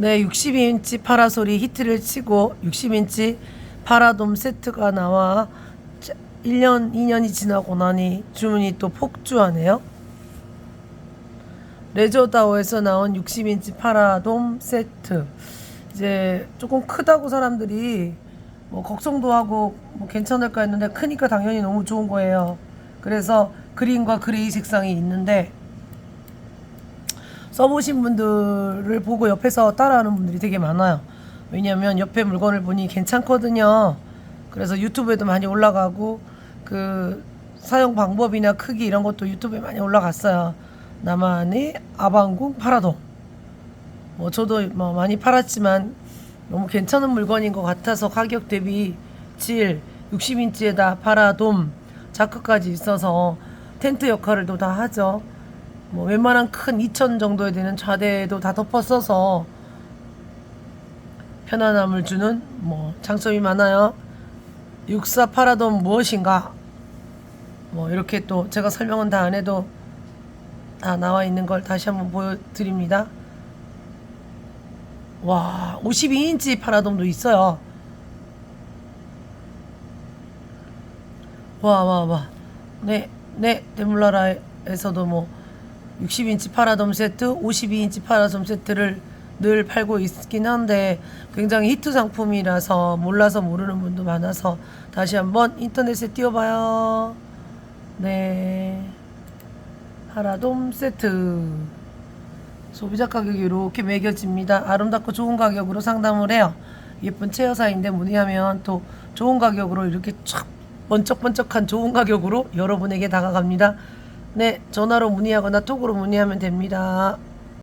네, 62인치 파라솔이 히트를 치고 60인치 파라돔 세트가 나와 1년, 2년이 지나고 나니 주문이 또 폭주하네요. 레저다오에서 나온 60인치 파라돔 세트. 이제 조금 크다고 사람들이 뭐 걱정도 하고 뭐 괜찮을까 했는데 크니까 당연히 너무 좋은 거예요. 그래서 그린과 그레이 색상이 있는데 써보신 분들을 보고 옆에서 따라하는 분들이 되게 많아요. 왜냐면 옆에 물건을 보니 괜찮거든요. 그래서 유튜브에도 많이 올라가고 그 사용 방법이나 크기 이런 것도 유튜브에 많이 올라갔어요. 나만의 아방궁 파라돔. 뭐 저도 뭐 많이 팔았지만 너무 괜찮은 물건인 것 같아서 가격 대비 질 60인치에다 파라돔 자크까지 있어서 텐트 역할을 또 다 하죠. 뭐 웬만한 큰 2천 정도에 되는 좌대도 다 덮어 써서 편안함을 주는 뭐 장점이 많아요. 육사 파라돔 무엇인가? 뭐 이렇게 또 제가 설명은 다 안 해도 다 나와 있는 걸 다시 한번 보여드립니다. 와, 52인치 파라돔도 있어요. 와, 와, 와. 네, 네, 데물라라에서도 뭐 60인치 파라돔 세트, 52인치 파라돔 세트를 늘 팔고 있긴 한데 굉장히 히트 상품이라서 몰라서 모르는 분도 많아서 다시 한번 인터넷에 띄워봐요. 네. 파라돔 세트. 소비자 가격이 이렇게 매겨집니다. 아름답고 좋은 가격으로 상담을 해요. 예쁜 체어사인데 문의하면 또 좋은 가격으로 이렇게 촥 번쩍번쩍한 좋은 가격으로 여러분에게 다가갑니다. 네, 전화로 문의하거나 톡으로 문의하면 됩니다.